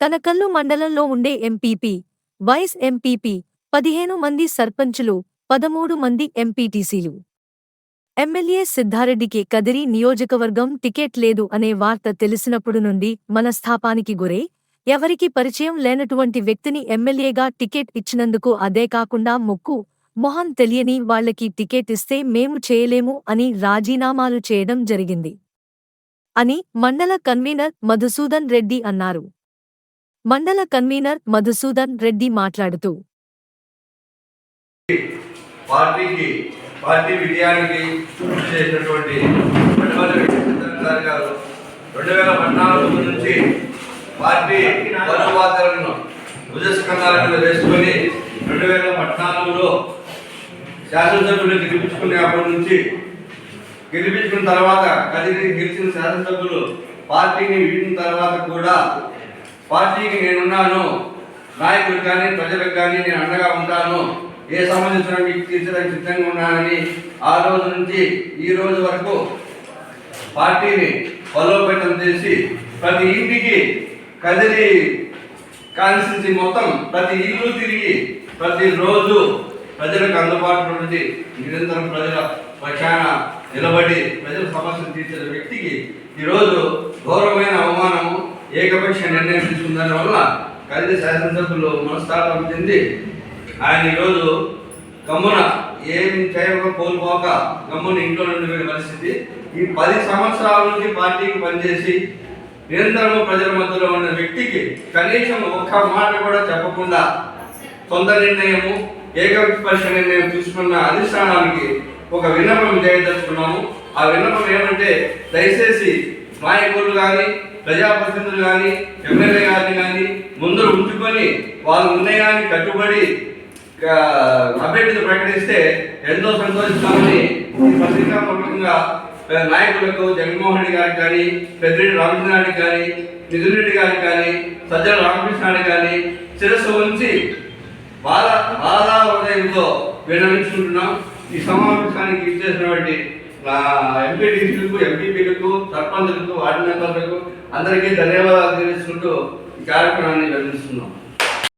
తనకల్లు మండలంలో ఉండే MPP vice MPP పదిహేను మంది సర్పంచులు పదమూడు మంది ఎంపీటీసీలు. ఎమ్మెల్యే సిద్ధారెడ్డికి కదిరి నియోజకవర్గం టికెట్ లేదు అనే వార్త తెలిసినప్పుడు నుండి మనస్థాపానికి గురై ఎవరికి పరిచయం లేనటువంటి వ్యక్తిని ఎమ్మెల్యేగా టికెట్ ఇచ్చినందుకు అదే కాకుండా ముక్కు మొహం తెలియని వాళ్ళకి టికెట్ ఇస్తే మేము చేయలేము అని రాజీనామాలు చేయడం జరిగింది. అని మండల కన్వీనర్ మధుసూదన్ రెడ్డి అన్నారు. మండల కన్వీనర్ మధుసూదన్ రెడ్డి మాట్లాడుతూ పార్టీకి పార్టీ విజయానికి చేసినటువంటి గారు రెండు వేల పద్నాలుగు నుంచి పార్టీ బలోపాతాలను భుజస్కంధాల మీద వేసుకొని రెండు వేల పద్నాలుగులో శాసనసభ్యులు గెలిపించుకునే అప్పటి నుంచి గెలిపించుకున్న తర్వాత కదిరి గెలిచిన శాసనసభ్యులు పార్టీని వీడిన తర్వాత కూడా పార్టీకి నేనున్నాను. నాయకులకు కానీ ప్రజలకు కానీ నేను అండగా ఉంటాను. ఏ సంబంధించిన మీకు తీర్చడానికి సిద్ధంగా ఉన్నానని ఆ రోజు నుంచి ఈ రోజు వరకు పార్టీని బలోపేతం చేసి ప్రతి ఇంటికి కదిలి కాన్స్టిట్యూన్సీ మొత్తం ప్రతి ఇల్లు తిరిగి ప్రతి రోజు ప్రజలకు అందుబాటులో ఉండి నిరంతరం ప్రజల పక్షాన నిలబడి ప్రజల సమస్యలు తీర్చే వ్యక్తికి ఈరోజు ఘోరమైన అవమానం ఏకపక్ష నిర్ణయం తీసుకున్న వల్ల కలిసి శాసనసభ్యులు మనస్తాపం చెంది ఆయన ఈరోజు గమ్మున ఏం చేయక కోల్పోక గమ్మున ఇంట్లో నుండి పరిస్థితి. ఈ పది సంవత్సరాల నుంచి పార్టీకి పనిచేసి నిరంతరము ప్రజల మధ్యలో ఉన్న వ్యక్తికి కనీసం ఒక్క మాట కూడా చెప్పకుండా సొంత నిర్ణయము ఏకపక్ష నిర్ణయం తీసుకున్న అధిష్టానానికి ఒక విన్నపం చేయదలుచుకున్నాము. ఆ విన్నపం ఏమంటే దయచేసి నాయకులు కానీ ప్రజాప్రతినిధులు కానీ ఎమ్మెల్యే గారిని కానీ ముందు ఉంచుకొని వాళ్ళు ఉన్నాయని కట్టుబడి ఆ, అభ్యర్థిని ప్రకటిస్తే ఎంతో సంతోషిస్తామని పత్రికాపూర్వకంగా నాయకులకు జగన్మోహన్ రెడ్డి గారికి కానీ పెద్దిరెడ్డి రామచంద్రారెడ్డి కానీ నిధుల్ రెడ్డి గారికి కానీ సజ్జల రామకృష్ణారెడ్డి కానీ శిరస్సు ఉంచి బాధ బాధా హృదయంతో విన్నవించుకుంటున్నాం ఈ సమావేశానికి ఇచ్చేసినటువంటి ఎంపీటీసీలకు ఎంపీపీలకు సర్పంచులకు వార్డు మెంబర్లకు అందరికీ ధన్యవాదాలు తెలుసుకుంటూ ఈ కార్యక్రమాన్ని నిర్వహిస్తున్నాం.